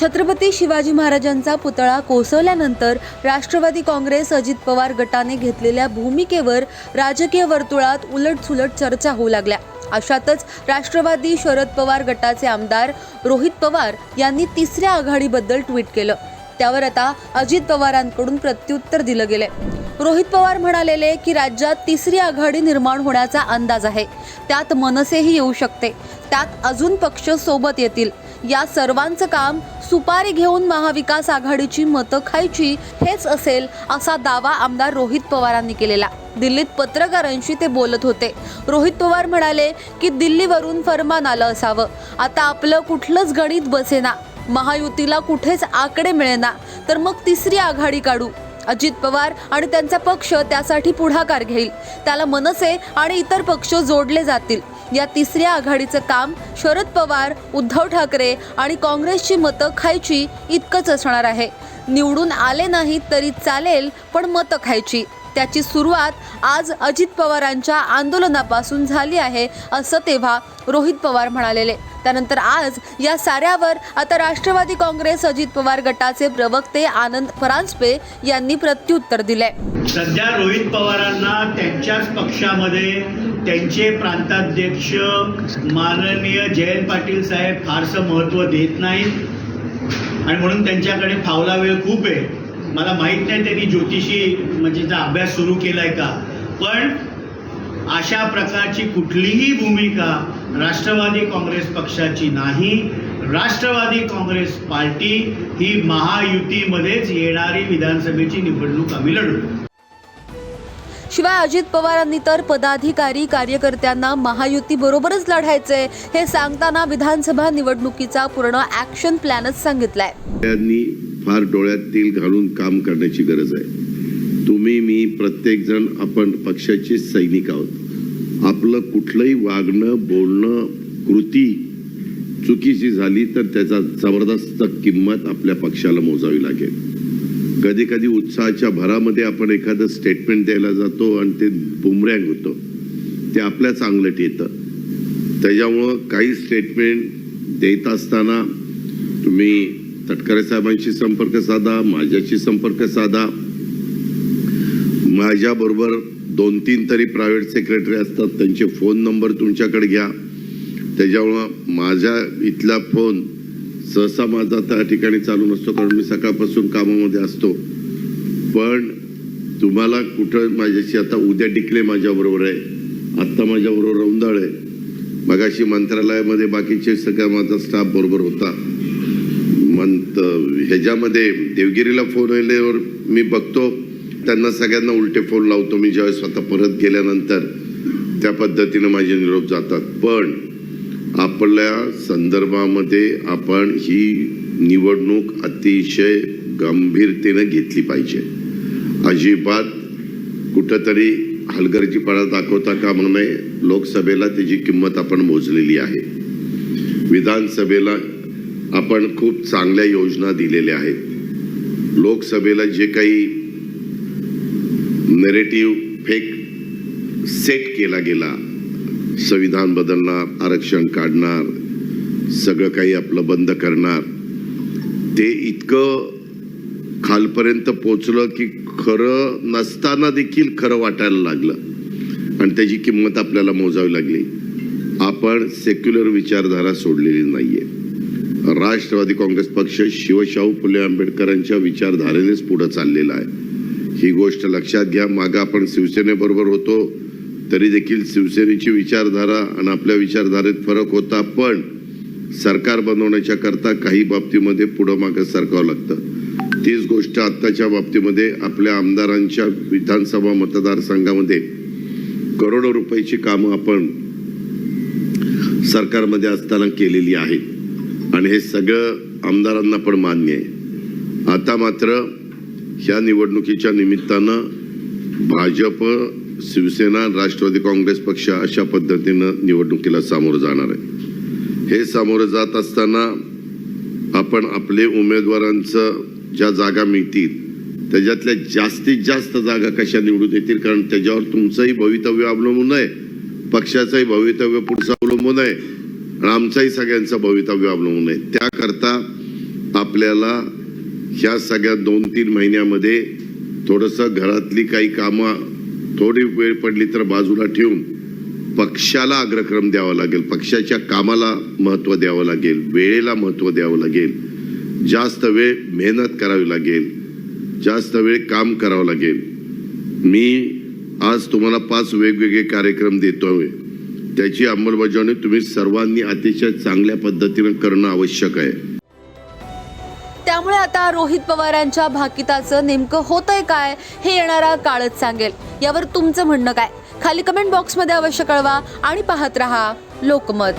छत्रपती शिवाजी महाराजांचा पुतळा कोसळल्यानंतर राष्ट्रवादी काँग्रेस अजित पवार गटाने घेतलेल्या भूमिकेवर राजकीय वर्तुळात उलटसुलट चर्चा होऊ लागल्या. अशातच राष्ट्रवादी शरद पवार गटाचे आमदार रोहित पवार यांनी तिसऱ्या आघाडीबद्दल ट्विट केलं. त्यावर आता अजित पवारांकडून प्रत्युत्तर दिलं गेलंय. रोहित पवार म्हणालेले की राज्यात तिसरी आघाडी निर्माण होण्याचा अंदाज आहे. त्यात मनसेही येऊ शकते. त्यात अजून पक्ष सोबत येतील. या सर्वांचं काम सुपारी घेऊन महाविकास आघाडीची मतं खायची हेच असेल असा दावा आमदार रोहित पवारांनी केलेला. दिल्लीत पत्रकारांशी ते बोलत होते. रोहित पवार म्हणाले की दिल्लीवरून फरमान आलं असावं. आता आपलं कुठलंच गणित बसेना. महायुतीला कुठेच आकडे मिळेना. तर मग तिसरी आघाडी काढू. अजित पवार आणि त्यांचा पक्ष त्यासाठी पुढाकार घेईल. त्याला मनसे आणि इतर पक्ष जोडले जातील. या तिसऱ्या आघाडीचं काम शरद पवार उद्धव ठाकरे आणि काँग्रेसची मतं खायची इतकंच असणार आहे. निवडून आले नाहीत तरी चालेल पण मतं खायची. त्याची सुरुवात आज अजित पवारांच्या आंदोलनापासून झाली आहे असं तेव्हा रोहित पवार म्हणालेले. त्यानंतर आज या साऱ्यावर आता राष्ट्रवादी काँग्रेस अजित पवार गटाचे प्रवक्ते आनंद परांजपे यांनी प्रत्युत्तर दिले सध्या रोहित पवारांना त्यांच्याच पक्षामध्ये त्यांचे प्रांताध्यक्ष माननीय जयंत पाटील साहेब फारसं महत्त्व देत नाहीत. आणि म्हणून त्यांच्याकडे फावला वेळ खूप आहे. मला माहीत नाही त्यांनी ज्योतिषी म्हणजे अभ्यास सुरू केलाय का. पण अशा प्रकारची कुठलीही भूमिका राष्ट्रवादी काँग्रेस पक्षाची नाही. राष्ट्रवादी काँग्रेस पार्टी ही महायुतीमध्येच येणारी विधानसभेची निवडणूक आम्ही लढू. शिवाय अजित पवारांनी तर पदाधिकारी कार्यकर्त्यांना महायुती बरोबरच लढायचंय हे सांगताना विधानसभा निवडणुकीचा पूर्ण ऍक्शन प्लॅनच सांगितलाय. त्यांनी फार डोळ्यात तेल घालून काम करण्याची गरज आहे. तुम्ही मी प्रत्येक जण आपण पक्षाचे सैनिक आहोत. आपलं कुठलंही वागणं बोलणं कृती चुकीची झाली तर त्याचा जबरदस्त किंमत आपल्या पक्षाला मोजावी लागेल. कधी कधी उत्साहाच्या भरामध्ये आपण एखादं स्टेटमेंट द्यायला जातो आणि ते बुमरँग होतं. ते आपल्या चांगलं येतं. त्याच्यामुळं काही स्टेटमेंट देत असताना तुम्ही तटकरे साहेबांशी संपर्क साधा माझ्याशी संपर्क साधा. माझ्याबरोबर दोन तीन तरी प्रायव्हेट सेक्रेटरी असतात त्यांचे फोन नंबर तुमच्याकडे घ्या. त्याच्यामुळं माझ्या इथला फोन सहसा माझा त्या ठिकाणी चालू नसतो कारण मी सकाळपासून कामामध्ये असतो. पण तुम्हाला कुठं माझ्याशी आता उद्या टिकले माझ्याबरोबर आहे आत्ता माझ्याबरोबर रौंदाळ आहे. मगाशी मंत्रालयामध्ये बाकीचे सगळा माझा स्टाफ बरोबर होता. मंत ह्याच्यामध्ये देवगिरीला फोन आल्यावर मी बघतो. त्यांना सगळ्यांना उलटे फोन लावतो. मी ज्यावेळेस स्वतः परत गेल्यानंतर त्या पद्धतीनं माझे निरोप जातात. पण आपल्या संदर्भामध्ये आपण ही निवडणूक अतिशय गंभीरतेनं घेतली पाहिजे. अजिबात कुठंतरी हलगर्जीपणा दाखवता का म्हणून लोकसभेला त्याची किंमत आपण मोजलेली आहे. विधानसभेला आपण खूप चांगल्या योजना दिलेल्या आहेत. लोकसभेला जे काही नेरेटिव्ह फेक सेट केला गेला. संविधान बदलणार आरक्षण काढणार सगळं काही आपलं बंद करणार. ते इतकं खालपर्यंत पोचलं की खरं नसताना देखील खरं वाटायला लागलं. आणि त्याची किंमत आपल्याला मोजावी लागली. आपण सेक्युलर विचारधारा सोडलेली नाहीये. राष्ट्रवादी काँग्रेस पक्ष शिवशाहू फुले आंबेडकरांच्या विचारधारेनेच पुढे चाललेला आहे. ही गोष्ट लक्षात घ्या. मागं आपण शिवसेनेबरोबर होतो. तरी देखील शिवसेनेची विचारधारा आणि आपल्या विचारधारेत फरक होता. पण सरकार बनवण्याच्या करता काही बाबतीमध्ये पुढं मागं सरकावं लागतं. तीच गोष्ट आत्ताच्या बाबतीमध्ये आपल्या आमदारांच्या विधानसभा मतदारसंघामध्ये करोडो रुपयाची कामं आपण सरकारमध्ये असताना केलेली आहेत. आणि हे सगळं आमदारांना पण मान्य आहे. आता मात्र ह्या निवडणुकीच्या निमित्तानं भाजप शिवसेना राष्ट्रवादी काँग्रेस पक्ष अशा पद्धतीनं निवडणुकीला सामोरं जाणार आहे. हे सामोरं जात असताना आपण आपले उमेदवारांचं ज्या जागा मिळतील त्याच्यातल्या जास्तीत जास्त जागा कशा निवडून येतील कारण त्याच्यावर तुमचंही भवितव्य अवलंबून आहे पक्षाचंही भवितव्य पुढचं अवलंबून आहे आणि आमचंही सगळ्यांचं भवितव्य अवलंबून आहे त्याकरता आपल्याला ह्या सगळ्या दोन तीन महिन्यामध्ये थोडंसं घरातली काही कामं थोडी वेळ पडली तर बाजूला ठेवून पक्षाला अग्रक्रम द्यावा लागेल. पक्षाच्या कामाला महत्त्व द्यावं लागेल. वेळेला महत्त्व द्यावं लागेल. जास्त वेळ मेहनत करावी लागेल. जास्त वेळ काम करावं लागेल. मी आज तुम्हाला पाच वेगवेगळे कार्यक्रम देतोय. त्याची अंमलबजावणी तुम्ही सर्वांनी अतिशय चांगल्या पद्धतीनं करणं आवश्यक आहे. त्यामुळे आता रोहित पवारांच्या भाकिताचं नेमकं होतंय काय हे येणारा काळच सांगेल. यावर तुमचं म्हणणं काय? खाली कमेंट बॉक्समध्ये अवश्य कळवा आणि पाहत रहा लोकमत.